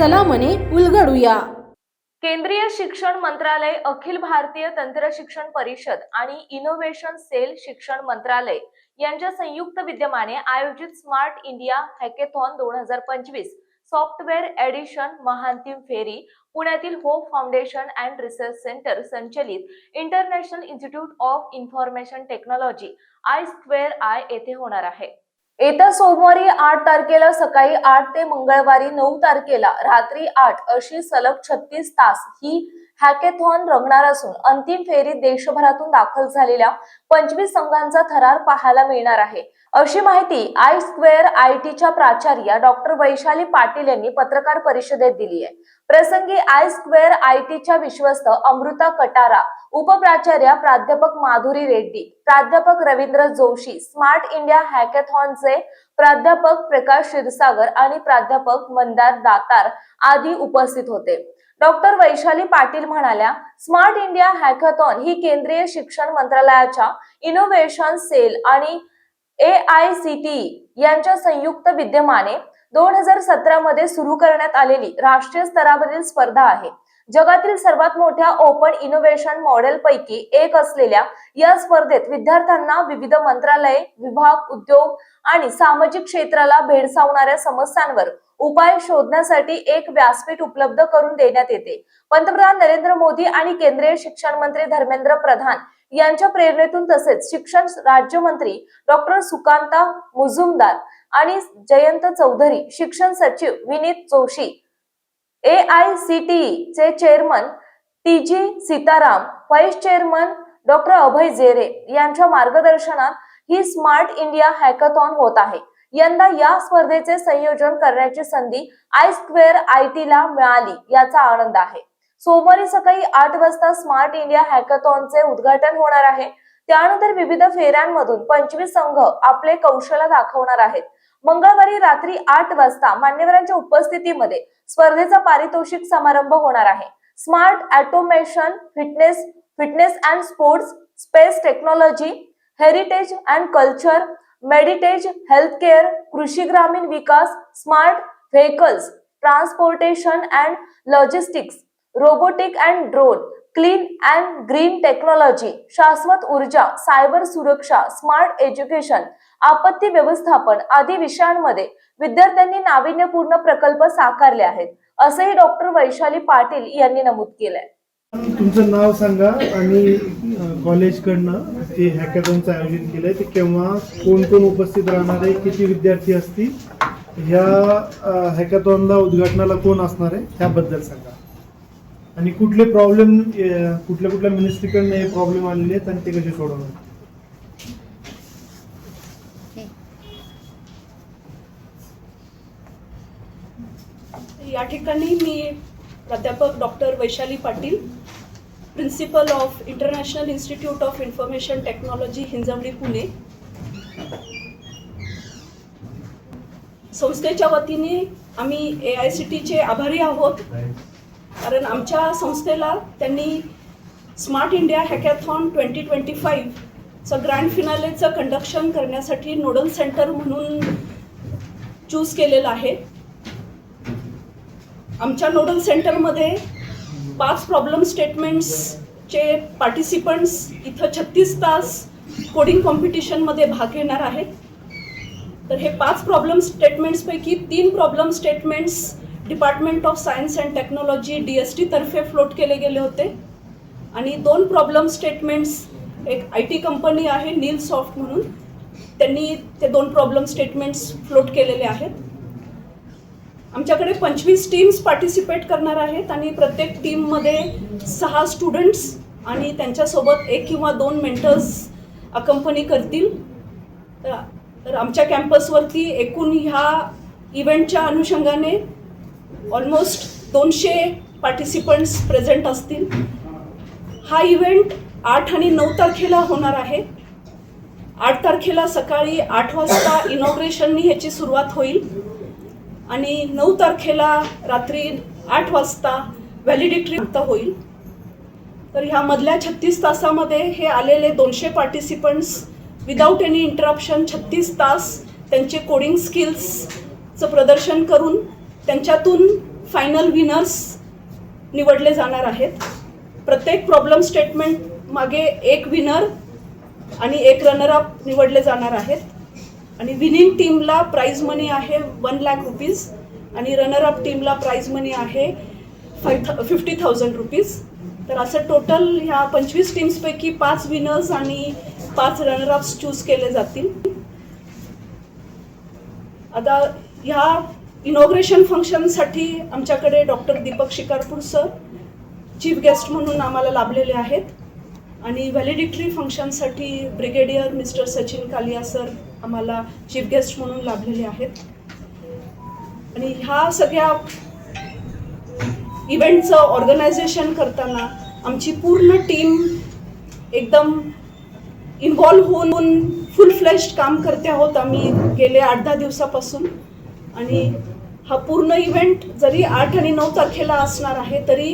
चला मने उलगडूया. केंद्रीय शिक्षण मंत्रालय अखिल भारतीय तंत्रशिक्षण परिषद आणि इनोव्हेशन सेल शिक्षण मंत्रालय यांच्या संयुक्त विद्यमाने आयोजित स्मार्ट इंडिया हॅकेथॉन दोन हजार पंचवीस सॉफ्टवेअर एडिशन महांतिम फेरी पुण्यातील hope foundation and research centre संचलित international institute of information technology I square I येथे होणार आहे. येत्या सोमवारी आठ तारखेला सकाळी आठ ते मंगळवारी नऊ तारखेला रात्री आठ अशी सलग छत्तीस तास ही हॅकेथॉन रंगणार असून अंतिम फेरीत देशभरातून दाखल झालेल्या पंचवीस संघांचा थरार पाहायला मिळणार आहे. अशी माहिती आय स्क्वेअर आय टीच्या प्राचार्या डॉक्टर वैशाली पाटील यांनी पत्रकार परिषदेत दिली आहे. प्रसंगी आय स्क्वेअर आय टीच्या विश्वस्त अमृता कटारा उपप्राचार्य प्राध्यापक माधुरी रेड्डी प्राध्यापक रवींद्र जोशी स्मार्ट इंडिया हॅकेथॉनचे प्राध्यापक प्रकाश क्षीरसागर आणि प्राध्यापक मंदार दातार आदी उपस्थित होते. डॉक्टर वैशाली पाटील म्हणाल्या स्मार्ट इंडिया हॅकेथॉन ही केंद्रीय शिक्षण मंत्रालयाच्या इनोव्हेशन सेल आणि ए आय सी टी यांच्या संयुक्त विद्यमाने दोन हजार सतरा मध्ये सुरू करण्यात आलेली राष्ट्रीय स्तरावरील स्पर्धा आहे. जगातील सर्वात मोठ्या ओपन इनोव्हेशन मॉडेल पैकी एक असलेल्या या स्पर्धेत विद्यार्थ्यांना विविध मंत्रालये विभाग उद्योग आणि सामाजिक क्षेत्राला भेडसावणाऱ्या समस्यांवर उपाय शोधण्यासाठी एक व्यासपीठ उपलब्ध करून देण्यात येते. पंतप्रधान नरेंद्र मोदी आणि केंद्रीय शिक्षण मंत्री धर्मेंद्र प्रधान यांच्या प्रेरणेतून तसेच शिक्षण राज्यमंत्री डॉक्टर सुकांता मुजुमदार आणि जयंत चौधरी शिक्षण सचिव Vineet Joshi A I C T चे chairman T G Sitaram vice chairman doctor Abhay Jere यांच्या मार्गदर्शनात ही स्मार्ट इंडिया हॅकथॉन होत आहे. यंदा या स्पर्धेचे संयोजन करण्याची संधी आय स्क्वेअर आय टी ला मिळाली याचा आनंद आहे. सोमवारी सकाळी आठ वाजता स्मार्ट इंडिया हॅकथॉनचे उद्घाटन होणार आहे. त्यानंतर विविध फेऱ्यांमधून पंचवीस संघ आपले कौशल्य दाखवणार आहेत. मंगळवारी रात्री आठ वाजता मान्यवरांच्या उपस्थितीमध्ये स्पर्धेचा पारितोषिक समारंभ होणार आहे. Smart automation fitness fitness and sports space technology heritage and culture medtech healthcare कृषी ग्रामीण विकास smart vehicles transportation and logistics robotic and drone clean and green technology शाश्वत ऊर्जा सायबर सुरक्षा स्मार्ट एज्युकेशन आपत्ती व्यवस्थापन आदी विषयांमध्ये विद्यार्थ्यांनी नाविन्यपूर्ण प्रकल्प साकारले आहेत असेही डॉक्टर वैशाली पाटील यांनी नमूद केलंय. तुमचं नाव सांगा आणि कॉलेजकडनं जे हॅकॅथॉनचं आयोजन केलंय ते केव्हा कोण कोण उपस्थित राहणार आहे किती विद्यार्थी असतील ह्या हॅकॅथॉनला उद्घाटनाला कोण असणार आहे त्याबद्दल सांगा. आणि कुठले प्रॉब्लेम कुठल्या कुठल्या मिनिस्ट्रीकडनं हे प्रॉब्लेम आलेले आहेत आणि ते कसे सोडवणार? या ठिकाणी मी प्राध्यापक doctor Vaishali Patil principal of international institute of information technology Hinjawadi Pune. संस्थेच्या वतीने आम्ही ए आय सी टीचे आभारी आहोत. कारण आमच्या संस्थेला त्यांनी smart India hackathon twenty twenty फाईव्हचं grand फिनालेचं कंडक्शन करण्यासाठी नोडल सेंटर म्हणून चूज केलेलं आहे. आमच्या नोडल सेंटरमध्ये पाच प्रॉब्लेम स्टेटमेंट्सचे पार्टिसिपंट्स इथं छत्तीस तास कोडिंग कॉम्पिटिशनमध्ये भाग घेणार आहेत. तर हे पाच प्रॉब्लेम स्टेटमेंट्सपैकी तीन problem statements department of science and technology D S टीतर्फे float केले गेले होते. आणि दोन प्रॉब्लेम स्टेटमेंट्स एक आय टी कंपनी आहे नील सॉफ्ट म्हणून. त्यांनी ते दोन प्रॉब्लेम स्टेटमेंट्स फ्लोट केलेले आहेत. आमच्याकडे पंचवीस टीम्स पार्टिसिपेट करणार आहेत आणि प्रत्येक टीममध्ये सहा स्टुडंट्स आणि त्यांच्यासोबत एक किंवा दोन मेंटर्स अकंपनी करतील. तर तर आमच्या कॅम्पसवरती एकूण ह्या इव्हेंटच्या अनुषंगाने ऑलमोस्ट दोनशे पार्टिसिपंट्स प्रेझेंट असतील. हा इव्हेंट आठ आणि नऊ तारखेला होणार आहे. आठ तारखेला सकाळी आठ वाजता इनॉग्रेशननी ह्याची सुरुवात होईल आणि नऊ तारखेला रात्री आठ वाजता व्हॅलिडिटी होईल. तर ह्या मधल्या छत्तीस तासामध्ये हे आलेले दोनशे पार्टिसिपंट्स विदाऊट एनी इंटरप्शन छत्तीस तास त्यांचे कोडिंग स्किल्सचं प्रदर्शन करून त्यांच्यातून फायनल विनर्स निवडले जाणार आहेत. प्रत्येक प्रॉब्लेम स्टेटमेंट मागे एक विनर आणि एक रनरअप निवडले जाणार आहेत. आणि विनिंग टीमला प्राईज मनी आहे वन लॅक रुपीज आणि रनरअप टीमला प्राईज मनी आहे फाय फिफ्टी थाउजंड रुपीज तर असं टोटल ह्या पंचवीस टीम्सपैकी पाच विनर्स आणि पाच रनरअप्स चूज केले जातील. आता ह्या इनॉग्रेशन फंक्शनसाठी आमच्याकडे doctor Deepak Shikarpur sir chief guest म्हणून आम्हाला लाभलेले आहेत. आणि व्हॅलिडिटरी फंक्शनसाठी brigadier mister Sachin Kalia sir आम्हाला चीफ गेस्ट म्हणून लाभलेले आहेत. आणि ह्या सगळ्या इव्हेंटचं ऑर्गनायझेशन करताना आमची पूर्ण टीम एकदम इन्व्हॉल्व होऊन फुल फ्लेश्ड काम करते आहोत आम्ही गेले आठ दहा दिवसापासून. आणि हा पूर्ण इव्हेंट जरी आठ आणि नऊ तारखेला असणार आहे तरी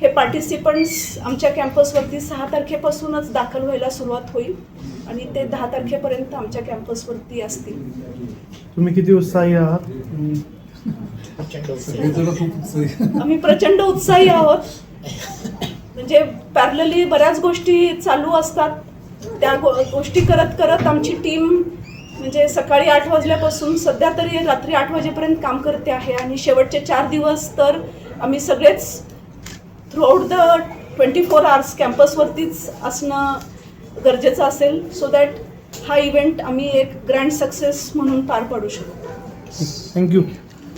हे पार्टिसिपंट्स आमच्या कॅम्पसवरती सहा तारखेपासूनच दाखल व्हायला सुरुवात होईल आणि ते दहा तारखेपर्यंत आमच्या कॅम्पसवरती असतील. तुम्ही किती उत्साही आहात? आम्ही प्रचंड उत्साही आहोत. म्हणजे पॅरलली बऱ्याच गोष्टी चालू असतात. त्या गो गोष्टी करत करत आमची टीम म्हणजे सकाळी आठ वाजल्यापासून सध्या तरी रात्री आठ वाजेपर्यंत काम करते आहे आणि शेवटचे चार दिवस तर आम्ही सगळेच throughout the twenty four hours कॅम्पसवरतीच असणं गरजेचं असेल. सो दॅट हा इव्हेंट आम्ही एक ग्रँड सक्सेस म्हणून पार पाडू शकतो थँक्यू